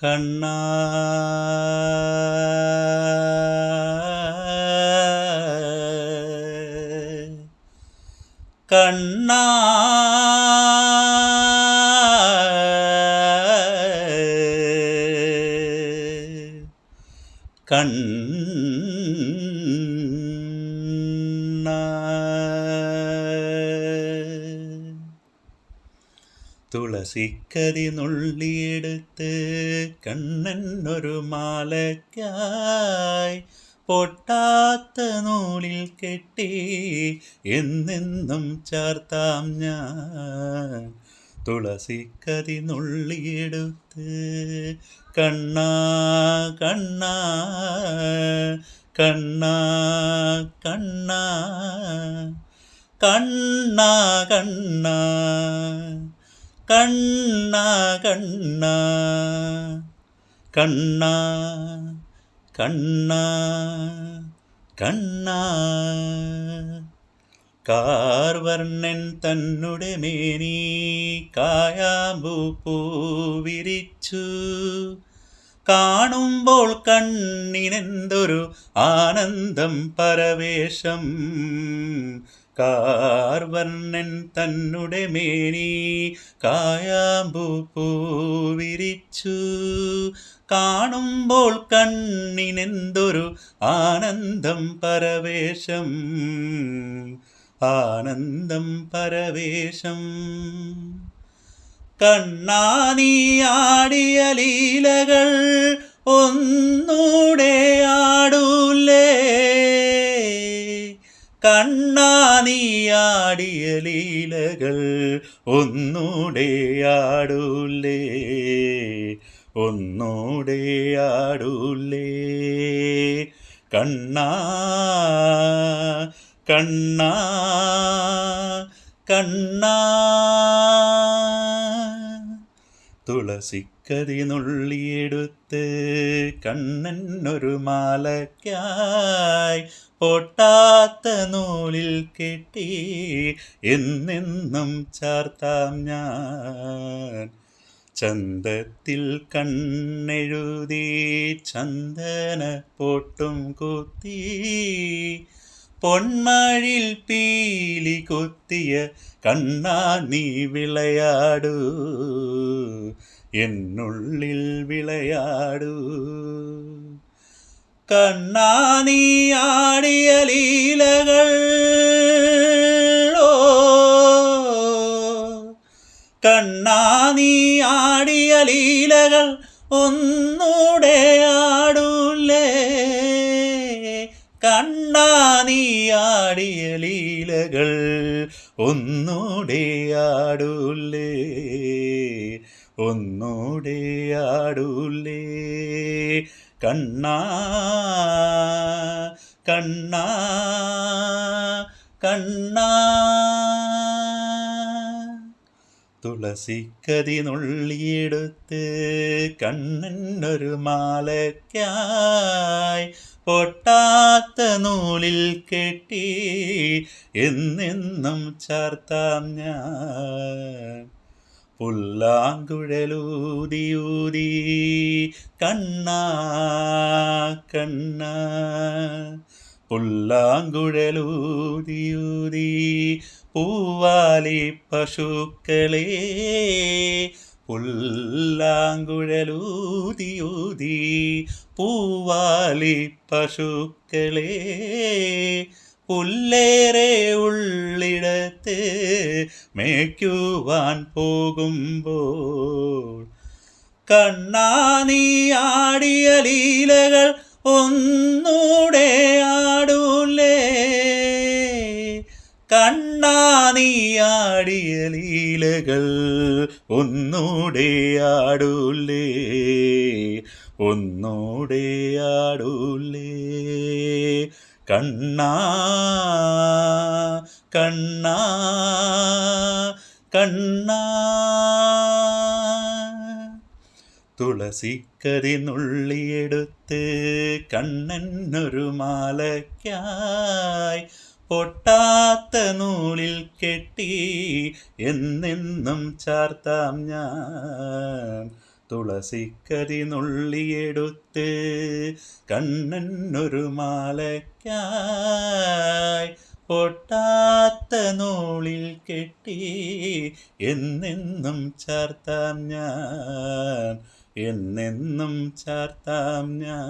കണ്ണാ കണ്ണ കണ്ണാ തുളസിക്കതി നുള്ളിയെടുത്ത് കണ്ണൻ ഒരു മാലയ്ക്കായി പൊട്ടാത്ത നൂലിൽ കെട്ടി എന്നെന്നും ചേർത്താം ഞാൻ. തുളസിക്കതി നുള്ളിയെടുത്ത് കണ്ണാ കണ്ണാ കണ്ണാ കണ്ണാ കണ്ണാ കണ്ണാ. കണ്ണാ കണ്ണ. കണ്ണ കണ്ണ കണ്ണ. കാർവർണൻ തന്നുടെ മേനി കായാമ്പൂ പൂവിരിച്ചു കാണുമ്പോൾ കണ്ണിനെന്തൊരു ആനന്ദം പരവേശം. കാർവർണൻ തന്നുടെ മേനി കായാമ്പൂ പൂവിരിച്ചു. കാണുമ്പോൾ കണ്ണിനെന്തൊരു ആനന്ദം പരവേശം. ആനന്ദം പരവേശം. കണ്ണാനിയാടിയ ലീലകൾ ഒന്നൂടെ ആടൂലേ കണ്ണാനിയാടിയ ലീലകൾ ഒന്നൂടെ ആടൂലേ ഒന്നൂടെ ആടൂലേ കണ്ണാ കണ്ണാ കണ്ണാ. തുളസിക്കതി നുള്ളിയെടുത്ത് കണ്ണൻ ഒരു മാലയ്ക്കായി പൊട്ടാത്ത നൂലിൽ കെട്ടി എന്നെന്നും ചാർത്താം ഞാൻ. ചന്തത്തിൽ കണ്ണെഴുതി ചന്ദന പൊട്ടും കുത്തി പൊന്മഴിൽ പീലി കൊത്തിയ കണ്ണാ നീ വിളയാടൂ. എന്നുള്ളിൽ വിളയാടൂ. കണ്ണാ നീ ആടിയ ലീലകൾ കണ്ണാ നീ ആടിയ ലീലകൾ ഒന്നൂടെ ആടൂലേ കണ്ണാ നീ ആടിയ ലീലകൾ ഒന്നൂടെ ആടൂലേ ഒന്നൂടെ ആടൂലേ കണ്ണാ കണ്ണാ കണ്ണാ. തുളസിക്കതി നുള്ളിയെടുത്ത് കണ്ണൻ ഒരു മാലയ്ക്കായി പൊട്ടാത്ത നൂലിൽ കെട്ടി എന്നെന്നും ചാർത്താം ഞാൻ. പുല്ലാങ്കുഴലൂതിയൂതി കണ്ണ കണ്ണ. പുല്ലാങ്കുഴലൂതിയൂതി പൂവാലി പശുക്കളെ പുല്ലാങ്കുഴലൂതിയൂതി പൂവാലി പശുക്കളെ പുല്ലേറെ ഉള്ളിടത്ത് മേയ്ക്കുവാൻ പോകുമ്പോൾ കണ്ണാ നീ ആടിയ ലീലകൾ ഒന്നൂടെ ആടൂലേ. കണ്ണാ ആടിയ ലീലകൾ ഒന്നൂടെ ആടൂലേ ഒന്നൂടെ ആടൂലേ കണ്ണാ കണ്ണാ കണ്ണാ. കണ്ണൻ ഒരു മാലയ്ക്കായി പൊട്ടാത്ത നൂലിൽ കെട്ടി എന്നെന്നും ചാർത്താം ഞാൻ. തുളസിക്കതി നുള്ളിയെടുത്ത് കണ്ണനൊരു മാലയ്ക്കായി പൊട്ടാത്ത നൂളിൽ കെട്ടി എന്നെന്നും ചാർത്താം ഞാൻ. എന്നെന്നും ചാർത്താം ഞാൻ.